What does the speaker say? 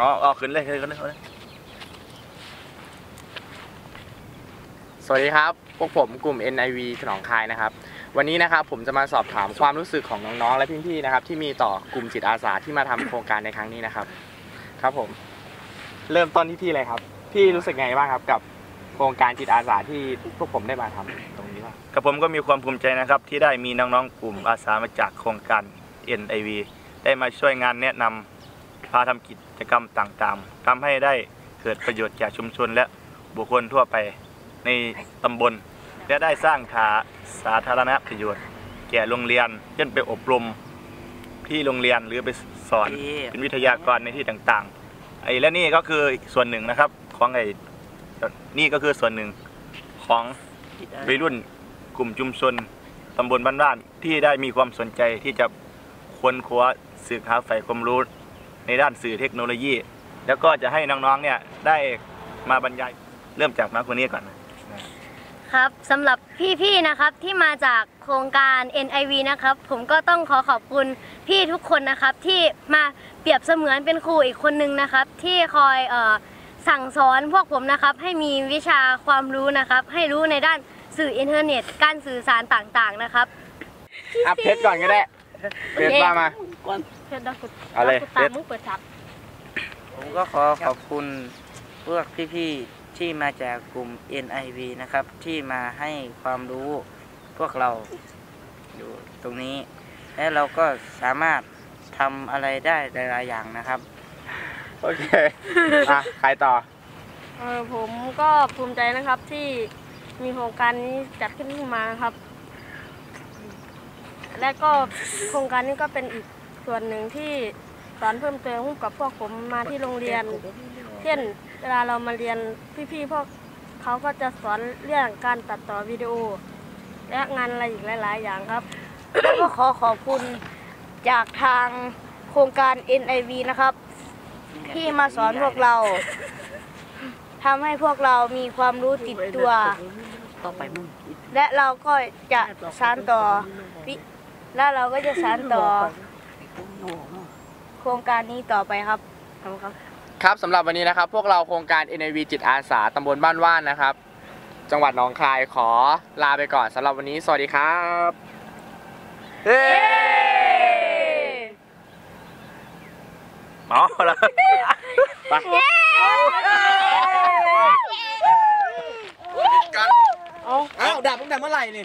อ๋ออขึ้นเลยขึ้นเลยขึ้นเลยสวัสดีครับ พวกผมกลุ่ม NIV หนองคายนะครับ วันนี้นะครับผมจะมาสอบถามความรู้สึกของน้องๆ และพี่ๆ นะครับ ที่มีต่อกลุ่มจิตอาสาที่มาทำโครงการในครั้งนี้นะครับ ครับผม เริ่มต้นที่พี่เลยครับ พี่รู้สึกไงบ้างครับกับโครงการจิตอาสาที่พวกผมได้มาทำตรงนี้บ้ากับผมก็มีความภูมิใจนะครับ ที่ได้มีน้องๆ กลุ่มอาสามาจากโครงการ NIV ได้มาช่วยงานแนะนำ พาทำกิจกรรมต่างๆทำให้ได้เกิดประโยชน์แก่ชุมชนและบุคคลทั่วไปในตำบล และได้สร้างฐาสาธารณประโยชน์ แก่โรงเรียนเช่นไปอบรมที่โรงเรียนหรือไปสอนเป็นวิทยากรในที่ต่างๆไอ้และนี่ก็คือส่วนหนึ่งนะครับของไอ้นี่ก็คือส่วนหนึ่งของวัยรุ่นกลุ่มชุมชนตำบลบ้านบ้านๆที่ได้มีความสนใจที่จะค้นคว้าสืบหาใฝ่ความรู้ ในด้านสื่อเทคโนโลยี แล้วก็จะให้น้องๆเนี่ยได้มาบรรยายเริ่มจากมาคนนี้ก่อนครับสำหรับพี่ๆนะครับที่มาจากโครงการ NIV นะครับ ผมก็ต้องขอขอบคุณพี่ทุกคนนะครับที่มาเปรียบเสมือนเป็นครูอีกคนนึงนะครับ ที่คอยเออสั่งสอนพวกผมนะครับให้มีวิชาความรู้นะครับ ให้รู้ในด้านสื่ออินเทอร์เน็ต การสื่อสารต่างๆนะครับอะเพชรก่อนก็ได้เพชรว่ามา เพชรดากุเอาเลยตาเพชรมึงเปิดชับผมก็ขอขอบคุณพวกพี่ๆที่มาจากกลุ่ม NIV นะครับ ที่มาให้ความรู้พวกเราอยู่ตรงนี้ และเราก็สามารถทำอะไรได้หลายๆอย่างนะครับ โอเคอะใครต่อเออผมก็ภูมิใจนะครับที่มีโครงการนี้จัดขึ้นมานะครับ และก็โครงการนี้ก็เป็นอีก ส่วนหนึ่งที่สอนเพิ่มเติมให้กับพวกผมมาที่โรงเรียน เช่นเวลาเรามาเรียนพี่ๆพวกเขาก็จะสอนเรื่องการตัดต่อวิดีโอ และงานอะไรอีกหลาย ๆ อย่างครับ แล้วก็ขอขอบคุณจากทางโครงการ NIV นะครับ ที่มาสอนพวกเราทำให้พวกเรามีความรู้ติดตัวและเราก็จะสานต่อ และเราก็จะสานต่อ โครงการนี้ต่อไปครับขอบคุณครับ ครับสำหรับวันนี้นะครับ พวกเราโครงการ NIV จิตอาสาตำบลบ้านว่านนะครับ จังหวัดหนองคายขอลาไปก่อนสำหรับวันนี้ สวัสดีครับเฮ้อ๋อแล้วไปเอ้าดับตั้งแต่เมื่อไหร่นี่